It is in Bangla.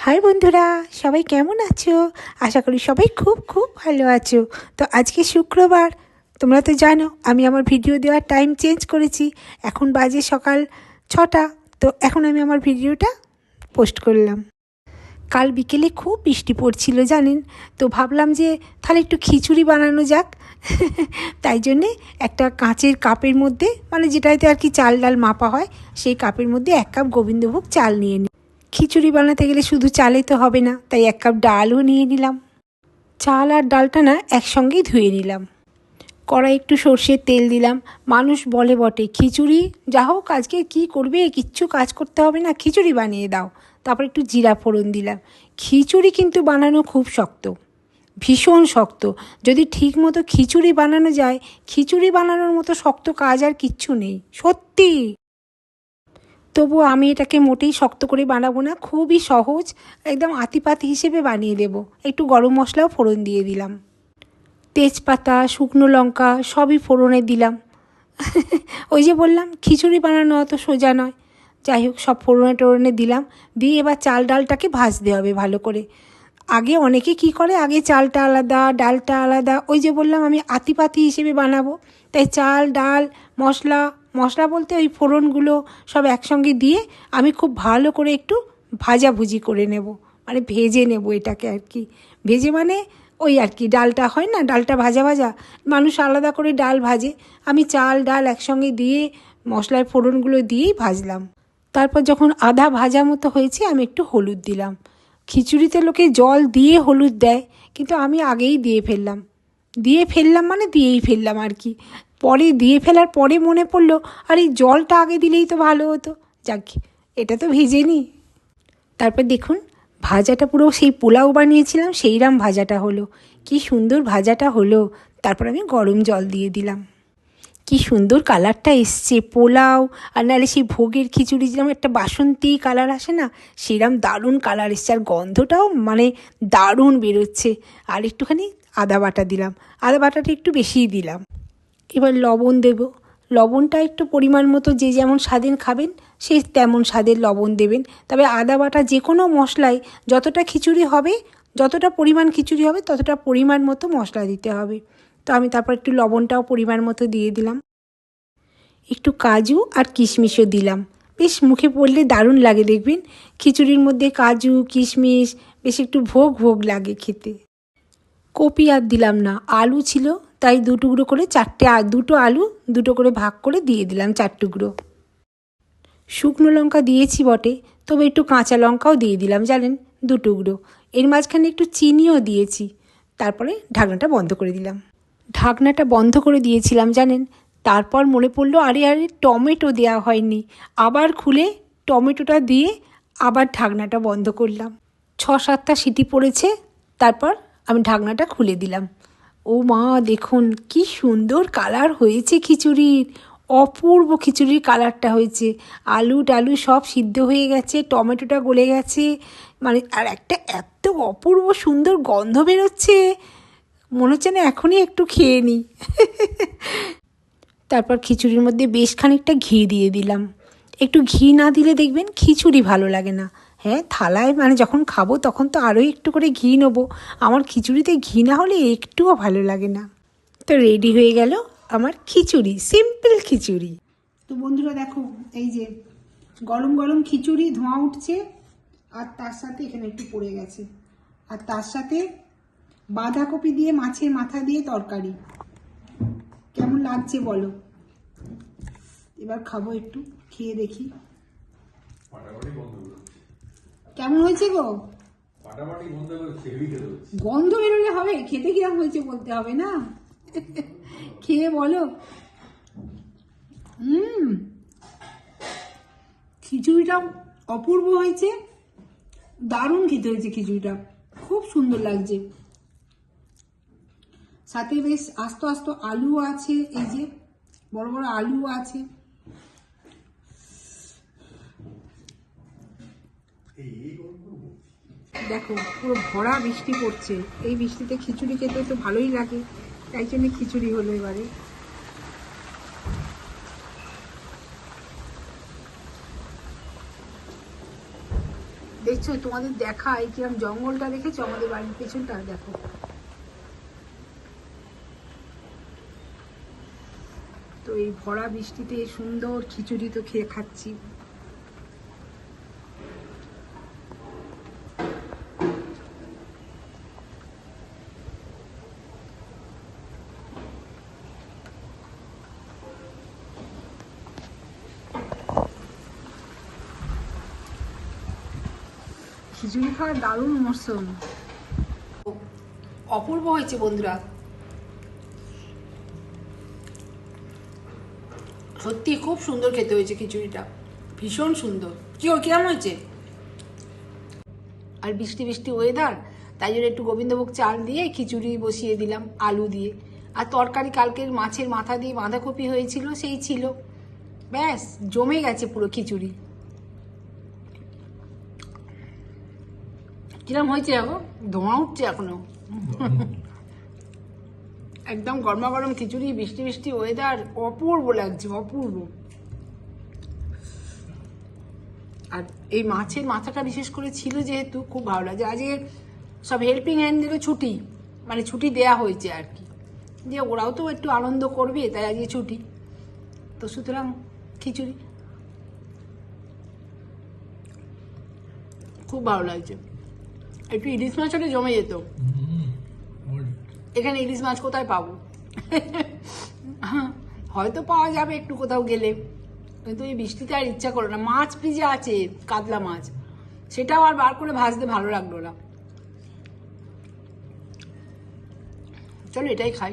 হাই বন্ধুরা, সবাই কেমন আছো? আশা করি সবাই খুব খুব ভালো আছো। তো আজকে শুক্রবার, তোমরা তো জানো, আমি আমার ভিডিও দেওয়ার টাইম চেঞ্জ করেছি। এখন বাজে সকাল ছটা, তো এখন আমি আমার ভিডিওটা পোস্ট করলাম। কাল বিকেলে খুব বৃষ্টি পড়ছিল, জানেন? তো ভাবলাম যে, তাহলে একটু খিচুড়ি বানানো যাক। তাই জন্যে একটা কাঁচের কাপের মধ্যে মানে যেটাতে আর কি চাল ডাল মাপা হয়, সেই কাপের মধ্যে এক কাপ গোবিন্দভোগ চাল নিয়ে নিই খিচুড়ি বানাতে গেলে শুধু চালে তো হবে না, তাই এক কাপ ডালও নিয়ে নিলাম। চাল আর ডালটা না একসঙ্গেই ধুয়ে নিলাম। কড়াই একটু সর্ষের তেল দিলাম। মানুষ বলে বটে, খিচুড়ি, যা হোক আজকে কী করবে, কিচ্ছু কাজ করতে হবে না, খিচুড়ি বানিয়ে দাও। তারপর একটু জিরা ফোড়ন দিলাম। খিচুড়ি কিন্তু বানানো খুব শক্ত, ভীষণ শক্ত। যদি ঠিক মতো খিচুড়ি বানানো যায়, খিচুড়ি বানানোর মতো শক্ত কাজ আর কিচ্ছু নেই, সত্যি। তবু আমি এটাকে মোটেই শক্ত করে বানাবো না, খুবই সহজ, একদম আতিপাতি হিসেবে বানিয়ে দেব। একটু গরম মশলাও ফোড়ন দিয়ে দিলাম। তেজপাতা, শুকনো লঙ্কা সবই ফোড়নে দিলাম। ওই যে বললাম, খিচুড়ি বানানো অত সোজা নয়। যাই হোক, সব ফোড়নে টোড়নে দিলাম। দিয়ে এবার চাল ডালটাকে ভাজতে হবে ভালো করে। আগে অনেকে কি করে, আগে চালটা আলাদা, ডালটা আলাদা, ওই যে বললাম আমি আতিপাতি হিসেবে বানাবো। তাই চাল, ডাল, মশলা মশলা বলতে ওই ফোড়নগুলো সব একসঙ্গে দিয়ে আমি খুব ভালো করে একটু ভাজাভুজি করে নেব। মানে ভেজে নেব এটাকে আর কি। ভেজে মানে ওই আর কি, ডালটা হয় না, ডালটা ভাজা ভাজা, মানুষ আলাদা করে ডাল ভাজে। আমি চাল, ডাল একসঙ্গে দিয়ে মশলার ফোড়নগুলো দিয়েই ভাজলাম। তারপর যখন আধা ভাজা মতো হয়েছে, আমি একটু হলুদ দিলাম। খিচুড়িতে লোকে জল দিয়ে হলুদ দেয়, কিন্তু আমি আগেই দিয়ে ফেললাম। দিয়ে ফেললাম মানে দিয়েই ফেললাম আর কি। পরে দিয়ে ফেলার পরে মনে পড়ল, আর এই জলটা আগে দিলেই তো ভালো হতো। যাক, এটা তো ভেজে নি। তারপর দেখুন, ভাজাটা পুরো সেই পোলাও বানিয়েছিলাম, সেইরাম ভাজাটা হলো। কি সুন্দর ভাজাটা হলো। তারপর আমি গরম জল দিয়ে দিলাম। কি সুন্দর কালারটা এসছে, পোলাও, আর নাহলে সেই ভোগের খিচুড়ি যেরকম একটা বাসন্তী কালার আসে না সেরম দারুণ কালার এসছে। আর গন্ধটাও মানে দারুণ বেরোচ্ছে। আর একটুখানি আদা বাটা দিলাম। আদা বাটাটা একটু বেশিই দিলাম। এবার লবণ দেব। লবণটা একটু পরিমাণ মতো যে যেমন স্বাদের খাবেন, সে তেমন স্বাদের লবণ দেবেন। তবে আদা বাটা যে কোনো মশলায় যতটা খিচুড়ি হবে, যতটা পরিমাণ খিচুড়ি হবে, ততটা পরিমাণ মতো মশলা দিতে হবে। তো আমি তারপর একটু লবণটাও পরিমাণ মতো দিয়ে দিলাম। একটু কাজু আর কিশমিশও দিলাম। বেশ মুখে পড়লে দারুণ লাগে দেখবেন। খিচুড়ির মধ্যে কাজু, কিশমিশ, বেশ একটু ভোগ ভোগ লাগে খেতে। কপি আর দিলাম না, আলু ছিল তাই দু টুকরো করে চারটে দুটো আলু, দুটো করে ভাগ করে দিয়ে দিলাম চার টুকরো। শুকনো লঙ্কা দিয়েছি বটে, তবে একটু কাঁচা লঙ্কাও দিয়ে দিলাম জানেন, দু টুকরো। এর মাঝখানে একটু চিনিও দিয়েছি, তারপরে ঢাকনাটা বন্ধ করে দিলাম। ঢাকনাটা বন্ধ করে দিয়েছিলাম জানেন, তারপর মনে পড়ল, আরে আরে, টমেটো দেওয়া হয়নি। আবার খুলে টমেটোটা দিয়ে আবার ঢাকনাটা বন্ধ করলাম। ছ সাতটা সিটি পড়েছে, তারপর আমি ঢাকনাটা খুলে দিলাম। ও মা, দেখুন, কি সুন্দর কালার হয়েছে খিচুড়ির। অপূর্ব খিচুড়ির কালারটা হয়েছে। আলু টালু সব সিদ্ধ হয়ে গেছে, টমেটোটা গলে গেছে। মানে আর একটা এত অপূর্ব সুন্দর গন্ধ বেরোচ্ছে। মনে হচ্ছে না এখনই একটু খেয়ে নিই তারপর খিচুড়ির মধ্যে বেশ খানিকটা ঘি দিয়ে দিলাম। একটু ঘি না দিলে দেখবেন খিচুড়ি ভালো লাগে না। হ্যাঁ থালায় মানে যখন খাব তখন তো আরও একটু করে ঘি নেব। আমার খিচুড়িতে ঘি না হলে একটুও ভালো লাগে না। তো রেডি হয়ে গেল আমার খিচুড়ি সিম্পল খিচুড়ি। তো বন্ধুরা দেখো এই যে গরম গরম খিচুড়ি ধোঁয়া উঠছে আর তার সাথে এখানে একটু পড়ে গেছে। আর তার সাথে বাঁধাকপি দিয়ে মাছের মাথা দিয়ে তরকারি। কেমন লাগছে বলো? এবার খাব একটু খেয়ে দেখি। কেমন হয়েছে গো? গন্ধ বেরোলে হবে খেতে কিরম হয়েছে বলতে হবে না? খেয়ে বলো। হুম। খিচুড়িটা অপূর্ব হয়েছে। দারুণ খেতে হয়েছে খিচুড়িটা। খুব সুন্দর লাগছে। সাথে বেশ আস্ত আস্ত আলু আছে এই যে বড় বড় আলু আছে। দেখো, পুরো ভরা বৃষ্টি পড়ছে। এই বৃষ্টিতে খিচুড়ি খেতে তো ভালোই লাগে। তাই জন্য খিচুড়ি হলো এবারে। দেখছ, তোমাদের দেখা, এই কিরম জঙ্গলটা দেখেছ? আমাদের বাড়ির পেছনটা, দেখো। তো এই ভরা বৃষ্টিতে সুন্দর খিচুড়ি তো খেয়ে খাচ্ছি। খিচুড়ি খাওয়ার দারুণ মরশুম অপূর্ব হয়েছে বন্ধুরা। সত্যি খুব সুন্দর খেতে হয়েছে খিচুড়িটা। ভীষণ সুন্দর। কি ও কিরম হয়েছে? আর বৃষ্টি বৃষ্টি ওয়েদার তাই জন্য একটু গোবিন্দভোগ চাল দিয়ে খিচুড়ি বসিয়ে দিলাম, আলু দিয়ে। আর তরকারি কালকের মাছের মাথা দিয়ে বাঁধাকপি হয়েছিল, সেই ছিল। ব্যাস, জমে গেছে পুরো খিচুড়ি। কিরম হয়েছে এখন? ধোঁয়া উঠছে এখনও। একদম গরমা গরম খিচুড়ি বৃষ্টি বৃষ্টি ওয়েদার অপূর্ব লাগছে, অপূর্ব। আর এই মাছের মাথাটা বিশেষ করে ছিল যেহেতু খুব ভালো লাগছে। আজকে সব হেল্পিং হ্যান্ডদেরও ছুটি মানে ছুটি দেয়া হয়েছে আর কি। যে ওরাও তো একটু আনন্দ করবে, তাই আজকে ছুটি। তো সুতরাং খিচুড়ি। খুব ভালো লাগছে। একটু ইলিশ মাছ হলে জমে যেত। এখানে ইলিশ মাছ কোথায় পাবো? হয়তো পাওয়া যাবে একটু কোথাও গেলে। কিন্তু এই বৃষ্টিতে আর ইচ্ছা করো না। মাছ ফ্রিজে আছে কাতলা মাছ। সেটাও আর বার করে ভাজতে ভালো লাগল না। চলো এটাই খাই।